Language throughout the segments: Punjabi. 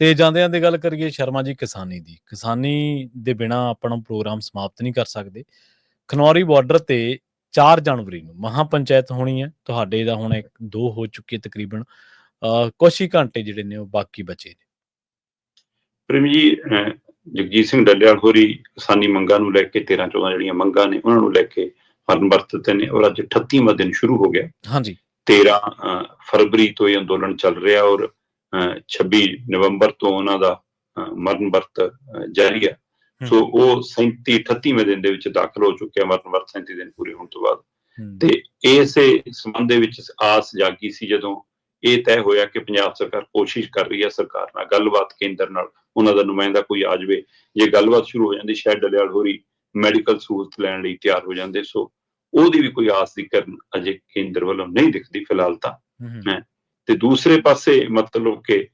ਤੇ ਜਾਂਦੇ ਜਾਂਦੇ ਗੱਲ ਕਰੀਏ ਸ਼ਰਮਾ ਜੀ ਕਿਸਾਨੀ ਦੀ ਕਿਸਾਨੀ ਦੇ ਬਿਨਾ ਆਪਣਾ ਪ੍ਰੋਗਰਾਮ ਸਮਾਪਤ ਨਹੀਂ ਕਰ ਸਕਦੇ। ਖਨੌਰੀ ਬਾਰਡਰ ਤੇ 4 ਜਨਵਰੀ ਨੂੰ ਮਹਾ ਪੰਚਾਇਤ ਹੋਣੀ ਹੈ ਤੁਹਾਡੇ ਦਾ ਹੁਣ ਇੱਕ ਦੋ ਹੋ ਚੁੱਕੀ ਤਕਰੀਬਨ ਕੁਛ ਹੀ ਘੰਟੇ ਜਿਹੜੇ ਨੇ ਉਹ ਬਾਕੀ ਬਚੇ ਨੇ। ਪ੍ਰੇਮ ਜੀ ਜਗਜੀਤ ਸਿੰਘ ਡੱਲੇਵਾਲ ਹੋਰੀ ਕਿਸਾਨੀ ਮੰਗਾਂ ਨੂੰ ਲੈ ਕੇ 13 14 ਜਿਹੜੀਆਂ ਮੰਗਾਂ ਨੇ ਉਹਨਾਂ ਨੂੰ ਲੈ ਕੇ ਫਰਨ ਵਰਤਦੇ ਨੇ ਔਰ ਅੱਜ 38ਵਾਂ ਦਿਨ ਸ਼ੁਰੂ ਹੋ ਗਿਆ। ਹਾਂਜੀ। 13 ਅਹ, ਫਰਵਰੀ ਤੋਂ ਇਹ ਅੰਦੋਲਨ ਚੱਲ ਰਿਹਾ ਔਰ 26 ਨਵੰਬਰ ਤੋਂ ਉਹਨਾਂ ਦਾ ਮਰਨ ਵਰਤ ਜਾਰੀ ਹੈ। ਸੋ ਉਹ 37 38ਵੇਂ ਦਿਨ ਦੇ ਵਿੱਚ ਦਾਖਲ ਹੋ ਚੁੱਕਿਆ ਮਰਨ ਵਰਤ 37 ਦਿਨ ਪੂਰੇ ਹੋਣ ਤੋਂ ਬਾਅਦ। ਤੇ ਇਸੇ ਸੰਬੰਧ ਦੇ ਵਿੱਚ ਆਸ ਜਾਗੀ ਸੀ ਜਦੋਂ ਇਹ ਤੈਅ ਹੋਇਆ ਕਿ ਪੰਜਾਬ ਸਰਕਾਰ ਕੋਸ਼ਿਸ਼ ਕਰ ਰਹੀ ਹੈ ਸਰਕਾਰ ਨਾਲ ਗੱਲਬਾਤ ਕੇਂਦਰ ਨਾਲ ਉਹਨਾਂ ਦਾ ਨੁਮਾਇੰਦਾ ਕੋਈ ਆ ਜਾਵੇ। ਜੇ ਗੱਲਬਾਤ ਸ਼ੁਰੂ ਹੋ ਜਾਂਦੀ ਸ਼ਾਇਦ ਡਲਿਆਲ ਹੋਰੀ ਮੈਡੀਕਲ ਸਹੂਲਤ ਲੈਣ ਲਈ ਤਿਆਰ ਹੋ ਜਾਂਦੇ। ਸੋ ਉਹਦੀ ਵੀ ਕੋਈ ਆਸ ਦੀ ਕਰਨ ਅਜੇ ਕੇਂਦਰ ਵੱਲੋਂ ਨਹੀਂ ਦਿਖਦੀ ਫਿਲਹਾਲ ਤਾਂ। ਤੇ ਦੂਸਰੇ ਪਾਸੇ ਮਤਲਬ ਕਿ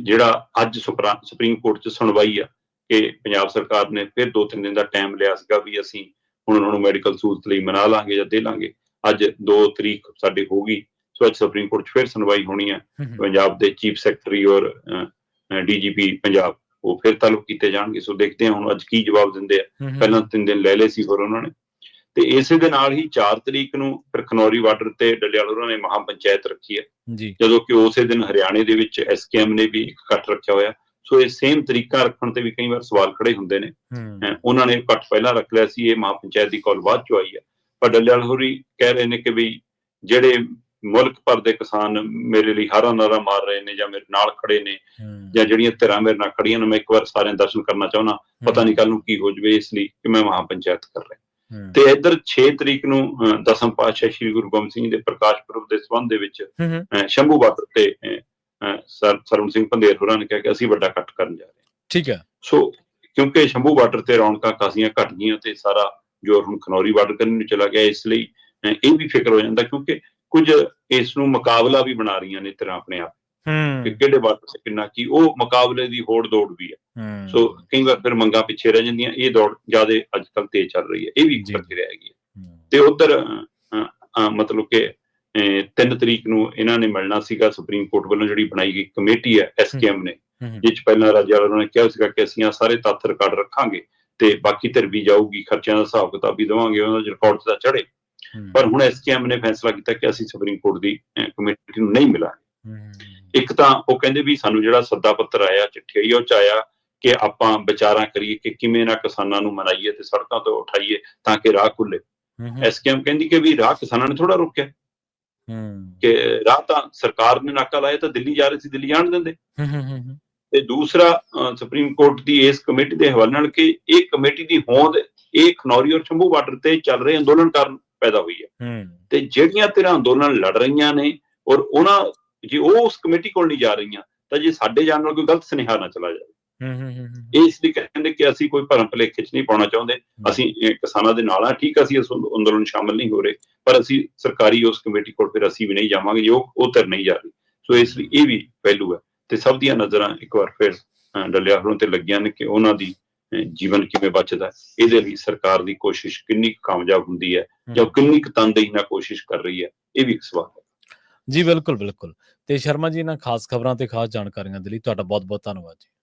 ਜਿਹੜਾ ਅੱਜ ਸੁਪਰਾ- ਸੁਪਰੀਮ ਕੋਰਟ 'ਚ ਸੁਣਵਾਈ ਆ ਕਿ ਪੰਜਾਬ ਸਰਕਾਰ ਨੇ ਫਿਰ ਦੋ ਤਿੰਨ ਦਿਨ ਦਾ ਟਾਈਮ ਲਿਆ ਸੀਗਾ ਵੀ ਅਸੀਂ ਹੁਣ ਉਹਨਾਂ ਨੂੰ ਮੈਡੀਕਲ ਸਹੂਲਤ ਲਈ ਮਨਾ ਲਾਂਗੇ ਜਾਂ ਦੇ ਲਾਂਗੇ। ਅੱਜ 2 ਤਰੀਕ ਸਾਡੀ ਹੋ ਗਈ ਸੋ ਅੱਜ ਸੁਪਰੀਮ ਕੋਰਟ 'ਚ ਫਿਰ ਸੁਣਵਾਈ ਹੋਣੀ ਹੈ ਹਮ, ਪੰਜਾਬ ਦੇ ਚੀਫ ਸੈਕਟਰੀ ਔਰ ਡੀਜੀਪੀ ਪੰਜਾਬ ਉਹ ਫਿਰ ਤਾਲੁਕ ਕੀਤੇ ਜਾਣਗੇ। ਸੋ ਦੇਖਦੇ ਹਾਂ ਹੁਣ ਅੱਜ ਕੀ ਜਵਾਬ ਦਿੰਦੇ ਆ। ਪਹਿਲਾਂ ਤਿੰਨ ਦਿਨ ਲੈ ਲਏ ਸੀ ਹੋਰ ਉਹਨਾਂ ਨੇ। ਤੇ ਇਸੇ ਦੇ ਨਾਲ ਹੀ 4 ਤਰੀਕ ਨੂੰ ਫਿਰ ਖਨੌਰੀ ਬਾਰਡਰ ਤੇ ਉਹਨਾਂ ਨੇ ਮਹਾ ਪੰਚਾਇਤ ਰੱਖੀ ਹੈ। ਜੀ। ਜਦੋਂ ਕਿ ਉਸੇ ਦਿਨ ਹਰਿਆਣੇ ਦੇ ਵਿੱਚ ਐਸਕੇਐਮ ਨੇ ਵੀ ਇੱਕ ਇਕੱਠ ਰੱਖਿਆ ਹੋਇਆ। ਸੋ ਇਹ ਸੇਮ ਤਰੀਕਾ ਰੱਖਣ ਤੇ ਵੀ ਕਈ ਵਾਰ ਸਵਾਲ ਖੜੇ ਹੁੰਦੇ ਨੇ। ਉਹਨਾਂ ਨੇ ਇਕੱਠ ਪਹਿਲਾਂ ਰੱਖ ਲਿਆ ਸੀ ਇਹ ਮਹਾ ਪੰਚਾਇਤ ਦੀ ਕਾਲ ਬਾਅਦ ਚ ਆਈ ਹੈ। ਪਰ ਡੱਲੇਵਾਲ ਹੋਰੀ ਕਹਿ ਰਹੇ ਨੇ ਕਿ ਵੀ ਜਿਹੜੇ ਮੁਲਕ ਭਰ ਦੇ ਕਿਸਾਨ ਮੇਰੇ ਲਈ ਹਾਰਾ ਨਾਰਾ ਮਾਰ ਰਹੇ ਨੇ ਜਾਂ ਮੇਰੇ ਨਾਲ ਖੜੇ ਨੇ ਜਾਂ ਜਿਹੜੀਆਂ ਧਿਰਾਂ ਮੇਰੇ ਨਾਲ ਖੜੀਆਂ ਨੇ ਮੈਂ ਇੱਕ ਵਾਰ ਸਾਰਿਆਂ ਦੇ ਦਰਸ਼ਨ ਕਰਨਾ ਚਾਹੁੰਦਾ ਪਤਾ ਨਹੀਂ ਕੱਲ ਨੂੰ ਕੀ ਹੋ ਜਵੇ ਇਸ ਲਈ ਕਿ ਮੈਂ ਮਹਾ ਪੰਚਾਇਤ ਕਰ ਰਿਹਾ। ਤੇ ਇੱਧਰ 6 ਤਰੀਕ ਨੂੰ ਦਸਮ ਪਾਤਸ਼ਾਹ ਸ੍ਰੀ ਗੁਰੂ ਗੋਬਿੰਦ ਸਿੰਘ ਜੀ ਦੇ ਪ੍ਰਕਾਸ਼ ਪੁਰਬ ਦੇ ਸੰਬੰਧ ਦੇ ਵਿੱਚ ਸ਼ੰਭੂ ਬਾਰਡਰ ਤੇ ਅਹ, ਅਹ, ਸਰ ਸਰਵਣ ਸਿੰਘ ਪੰਦੇਰ ਹੋਰਾਂ ਨੇ ਕਿਹਾ ਕਿ ਅਸੀਂ ਵੱਡਾ ਇਕੱਠ ਕਰਨ ਜਾ ਰਹੇ ਹਾਂ। ਠੀਕ ਹੈ। ਸੋ ਕਿਉਂਕਿ ਸ਼ੰਭੂ ਬਾਰਡਰ ਤੇ ਰੌਣਕਾਂ ਕਾਸੀਆਂ ਘਟ ਗਈਆਂ ਤੇ ਸਾਰਾ ਜੋਰ ਹੁਣ ਖਨੌਰੀ ਬਾਰਡਰ ਕਰਨ ਨੂੰ ਚਲਾ ਗਿਆ ਇਸ ਲਈ ਇਹ ਵੀ ਫਿਕਰ ਹੋ ਜਾਂਦਾ ਕਿਉਂਕਿ ਕੁਝ ਇਸ ਨੂੰ ਮੁਕਾਬਲਾ ਵੀ ਬਣਾ ਰਹੀਆਂ ਨੇ ਤਰ੍ਹਾਂ ਆਪਣੇ ਆਪ। ਕਿ ਕਿਹੜੇ ਬਾਰਡਰ ਤੇ ਕਿੰਨਾ ਕੀ ਉਹ ਮੁਕਾਬਲੇ ਦੀ ਹੋੜ ਦੌੜ ਵੀ ਹੈ। ਸੋ ਕਈ ਵਾਰ ਫਿਰ ਮੰਗਾਂ ਪਿੱਛੇ ਰਹਿ ਜਾਂਦੀਆਂ ਇਹ ਦੌੜ ਜ਼ਿਆਦਾ ਅੱਜ ਕੱਲ ਤੇਜ਼ ਚੱਲ ਰਹੀ ਹੈ ਇਹ ਵੀ ਇੱਕ। ਪ੍ਰਕਿਰਿਆ ਹੈਗੀ ਤੇ ਉਧਰ ਮਤਲਬ ਕਿ 3 ਤਰੀਕ ਨੂੰ ਇਹਨਾਂ ਨੇ ਮਿਲਣਾ ਸੀਗਾ ਸੁਪਰੀਮ ਕੋਰਟ ਵੱਲੋਂ ਜਿਹੜੀ ਬਣਾਈ ਗਈ ਕਮੇਟੀ ਹੈ ਐਸਕੇਐਮ ਨੇ ਜਿਸ ਪਹਿਲਾਂ ਰਾਜਾ ਉਹਨਾਂ ਨੇ ਕਿਹਾ ਸੀਗਾ ਕਿ ਅਸੀਂ ਆ ਸਾਰੇ ਤੱਥ ਰਿਕਾਰਡ ਰੱਖਾਂਗੇ ਤੇ ਬਾਕੀ ਧਿਰ ਵੀ ਜਾਊਗੀ ਖਰਚਿਆਂ ਦਾ ਹਿਸਾਬ ਕਿਤਾਬ ਵੀ ਦੇਵਾਂਗੇ ਉਹਨਾਂ ਦਾ ਰਿਕਾਰਡ ਦਾ ਚੜੇ ਪਰ ਹੁਣ ਐਸਕੇਐਮ ਨੇ ਫੈਸਲਾ ਕੀਤਾ ਕਿ ਅਸੀਂ ਸੁਪਰੀਮ ਕੋਰਟ ਦੀ ਕਮੇਟੀ ਨੂੰ ਨਹੀਂ ਮਿਲਾਂਗੇ। ਇੱਕ ਤਾਂ ਉਹ ਕਹਿੰਦੇ ਵੀ ਸਾਨੂੰ ਜਿਹੜਾ ਸੱਦਾ ਪੱਤਰ ਆਇਆ ਚਿੱਠੀ ਆਈ ਉਹ ਚ ਆਇਆ ਕਿ ਆਪਾਂ ਵਿਚਾਰਾਂ ਕਰੀਏ ਕਿ ਕਿਵੇਂ ਨਾ ਕਿਸਾਨਾਂ ਨੂੰ ਮਨਾਈਏ ਤੇ ਸੜਕਾਂ ਤੋਂ ਉਠਾਈਏ ਤਾਂ ਕਿ ਰਾਹ ਖੁੱਲੇ। ਐਸਕੇਐਮ ਕਹਿੰਦੀ ਕਿ ਵੀ ਰਾਹ ਕਿਸਾਨਾਂ ਨੇ ਥੋੜਾ ਰੋਕਿਆ। ਕਿ ਰਾਹ ਤਾਂ ਸਰਕਾਰ ਨੇ ਨਾਕਾ ਲਾਇਆ ਤਾਂ ਦਿੱਲੀ ਜਾ ਰਹੇ ਸੀ ਦਿੱਲੀ ਜਾਣ ਦਿੰਦੇ। ਤੇ ਦੂਸਰਾ ਸੁਪਰੀਮ ਕੋਰਟ ਦੀ ਇਸ ਕਮੇਟੀ ਦੇ ਹਵਾਲੇ ਨਾਲ ਕਿ ਇਹ ਕਮੇਟੀ ਦੀ ਹੋਂਦ ਇਹ ਖਨੌਰੀ ਔਰ ਸ਼ੰਭੂ ਬਾਰਡਰ ਤੇ ਚੱਲ ਰਹੇ ਅੰਦੋਲਨ ਕਾਰਨ ਪੈਦਾ ਹੋਈ ਹੈ। ਤੇ ਜਿਹੜੀਆਂ ਧਿਰਾਂ ਅੰਦੋਲਨ ਲੜ ਰਹੀਆਂ ਨੇ ਔਰ ਉਹਨਾਂ ਜੇ ਉਹ ਉਸ ਕਮੇਟੀ ਕੋਲ ਨਹੀਂ ਜਾ ਰਹੀਆਂ ਤਾਂ ਜੇ ਸਾਡੇ ਜਾਣ ਨਾਲ ਕੋਈ ਗਲਤ ਸੁਨੇਹਾ ਨਾ ਚਲਾ ਜਾਵੇ। ਇਸ ਲਈ ਕਹਿੰਦੇ ਕਿ ਅਸੀਂ ਕੋਈ ਭਰਮ ਭੁਲੇਖੇ 'ਚ ਨਹੀਂ ਪਾਉਣਾ ਚਾਹੁੰਦੇ। ਅਸੀਂ ਕਿਸਾਨਾਂ ਦੇ ਨਾਲ ਆ ਠੀਕ ਅਸੀਂ ਇਸ ਅੰਦ- ਅੰਦੋਲਨ ਸ਼ਾਮਲ ਨਹੀਂ ਹੋ ਰਹੇ। ਪਰ ਅਸੀਂ ਸਰਕਾਰੀ ਉਸ ਕਮੇਟੀ ਕੋਲ ਫਿਰ ਅਸੀਂ ਵੀ ਨਹੀਂ ਜਾਵਾਂਗੇ ਜੋ ਉਹ ਧਿਰ ਨਹੀਂ ਜਾ ਰਹੀ। ਸੋ ਇਸ ਲਈ ਇਹ ਵੀ ਪਹਿਲੂ ਹੈ। ਤੇ ਸਭ ਦੀਆਂ ਨਜ਼ਰਾਂ ਇੱਕ ਵਾਰ ਫਿਰ ਡੱਲਿਆ ਹੋਰਾਂ ਤੇ ਲੱਗੀਆਂ ਨੇ ਕਿ ਉਹਨਾਂ ਦੀ ਜੀਵਨ ਕਿਵੇਂ ਬਚਦਾ। ਇਹਦੇ ਲਈ ਸਰਕਾਰ ਦੀ ਕੋਸ਼ਿਸ਼ ਕਿੰਨੀ ਕਾਮਯਾਬ ਹੁੰਦੀ ਹੈ ਜਾਂ ਕਿੰਨੀ ਤਨਦੇਹੀ ਨਾਲ ਕੋਸ਼ਿਸ਼ ਕਰ ਰਹੀ ਹੈ ਇਹ ਵੀ ਇੱਕ ਸਵਾਲ ਹੈ। ਜੀ ਬਿਲਕੁਲ ਬਿਲਕੁਲ। ਤੇ ਸ਼ਰਮਾ ਜੀ ਇਹਨਾਂ ਖਾਸ ਖਬਰਾਂ ਤੇ ਖਾਸ ਜਾਣਕਾਰੀਆਂ ਦੇ ਲਈ ਤੁਹਾਡਾ ਬਹੁਤ ਬਹੁਤ ਧੰਨਵਾਦ ਜੀ।